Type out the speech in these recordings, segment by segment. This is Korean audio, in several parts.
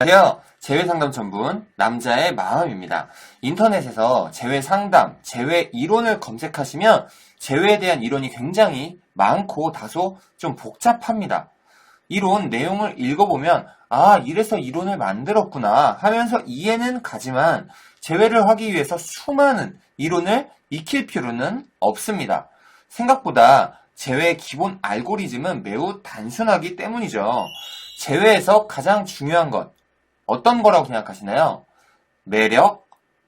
안녕하세요. 재회상담 전문 남자의 마음입니다. 인터넷에서 재회상담, 재회 이론을 검색하시면 재회에 대한 이론이 굉장히 많고 다소 좀 복잡합니다. 이론 내용을 읽어보면 아 이래서 이론을 만들었구나 하면서 이해는 가지만 재회를 하기 위해서 수많은 이론을 익힐 필요는 없습니다. 생각보다 재회의 기본 알고리즘은 매우 단순하기 때문이죠. 재회에서 가장 중요한 것 어떤 거라고 생각하시나요? 매력,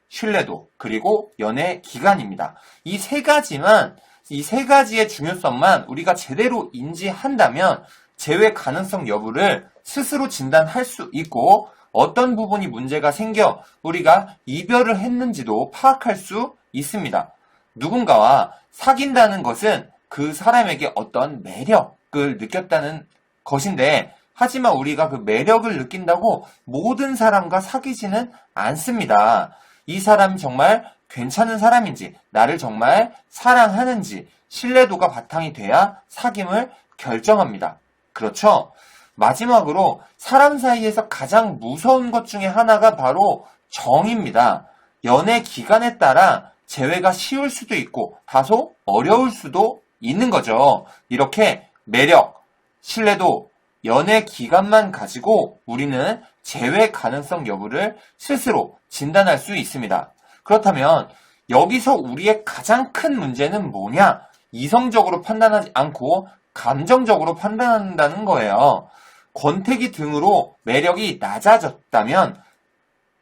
신뢰도, 그리고 연애 기간입니다. 이 세 가지만, 이 세 가지의 중요성만 우리가 제대로 인지한다면 재회 가능성 여부를 스스로 진단할 수 있고 어떤 부분이 문제가 생겨 우리가 이별을 했는지도 파악할 수 있습니다. 누군가와 사귄다는 것은 그 사람에게 어떤 매력을 느꼈다는 것인데 하지만 우리가 그 매력을 느낀다고 모든 사람과 사귀지는 않습니다. 이 사람이 정말 괜찮은 사람인지, 나를 정말 사랑하는지, 신뢰도가 바탕이 돼야 사귐을 결정합니다. 그렇죠? 마지막으로 사람 사이에서 가장 무서운 것 중에 하나가 바로 정입니다. 연애 기간에 따라 재회가 쉬울 수도 있고 다소 어려울 수도 있는 거죠. 이렇게 매력, 신뢰도, 연애 기간만 가지고 우리는 재회 가능성 여부를 스스로 진단할 수 있습니다. 그렇다면 여기서 우리의 가장 큰 문제는 뭐냐? 이성적으로 판단하지 않고 감정적으로 판단한다는 거예요. 권태기 등으로 매력이 낮아졌다면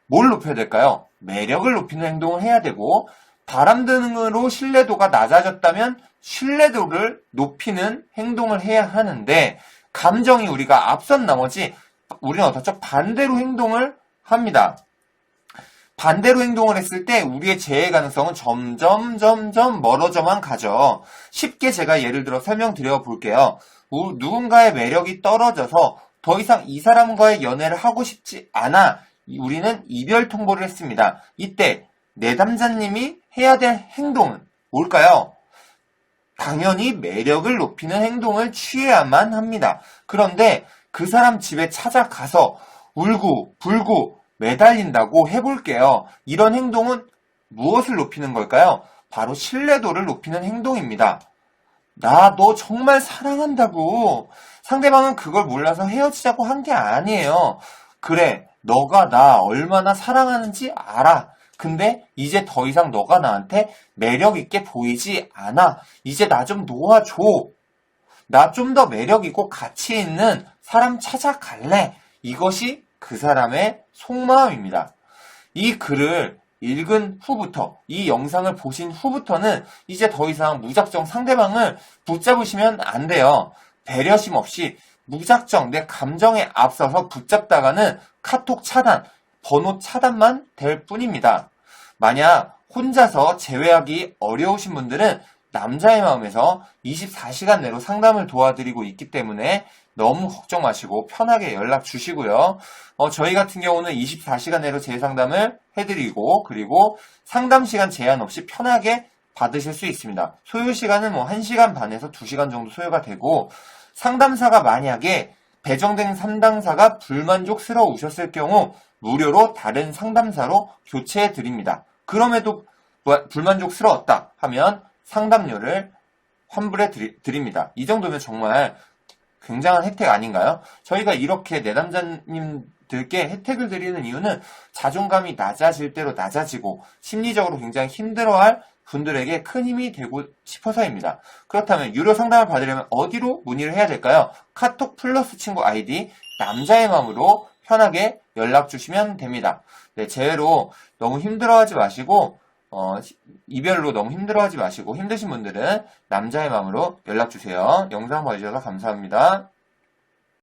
뭘 높여야 될까요? 매력을 높이는 행동을 해야 되고 바람 등으로 신뢰도가 낮아졌다면 신뢰도를 높이는 행동을 해야 하는데 감정이 우리가 앞선 나머지 우리는 어떻죠? 반대로 행동을 합니다. 반대로 행동을 했을 때 우리의 재해 가능성은 점점 점점 멀어져만 가죠. 쉽게 제가 예를 들어 설명드려 볼게요. 우- 누군가의 매력이 떨어져서 더 이상 이 사람과의 연애를 하고 싶지 않아 우리는 이별 통보를 했습니다. 이때 내담자님이 해야 될 행동은 뭘까요? 당연히 매력을 높이는 행동을 취해야만 합니다. 그런데 그 사람 집에 찾아가서 울고 불고 매달린다고 해볼게요. 이런 행동은 무엇을 높이는 걸까요? 바로 신뢰도를 높이는 행동입니다. 나 너 정말 사랑한다고. 상대방은 그걸 몰라서 헤어지자고 한 게 아니에요. 그래, 너가 나 얼마나 사랑하는지 알아. 근데 이제 더 이상 너가 나한테 매력 있게 보이지 않아. 이제 나 좀 놓아줘. 나 좀 더 매력 있고 가치 있는 사람 찾아갈래. 이것이 그 사람의 속마음입니다. 이 글을 읽은 후부터, 이 영상을 보신 후부터는 이제 더 이상 무작정 상대방을 붙잡으시면 안 돼요. 배려심 없이 무작정 내 감정에 앞서서 붙잡다가는 카톡 차단, 번호 차단만 될 뿐입니다. 만약 혼자서 제외하기 어려우신 분들은 남자의 마음에서 24시간 내로 상담을 도와드리고 있기 때문에 너무 걱정 마시고 편하게 연락 주시고요. 어, 저희 같은 경우는 24시간 내로 재상담을 해드리고 그리고 상담 시간 제한 없이 편하게 받으실 수 있습니다. 소요 시간은 뭐 1시간 반에서 2시간 정도 소요가 되고 상담사가 만약에 배정된 상담사가 불만족스러우셨을 경우 무료로 다른 상담사로 교체해 드립니다. 그럼에도 부- 불만족스러웠다 하면 상담료를 환불해 드립니다. 이 정도면 정말 굉장한 혜택 아닌가요? 저희가 이렇게 내담자님들께 혜택을 드리는 이유는 자존감이 낮아질 대로 낮아지고 심리적으로 굉장히 힘들어할 분들에게 큰 힘이 되고 싶어서입니다. 그렇다면 유료 상담을 받으려면 어디로 문의를 해야 될까요? 카톡 플러스 친구 아이디 남자의 마음으로 편하게 연락 주시면 됩니다. 네, 재회로 너무 힘들어하지 마시고 어, 이별로 너무 힘들어하지 마시고 힘드신 분들은 남자의 마음으로 연락 주세요. 영상 봐주셔서 감사합니다.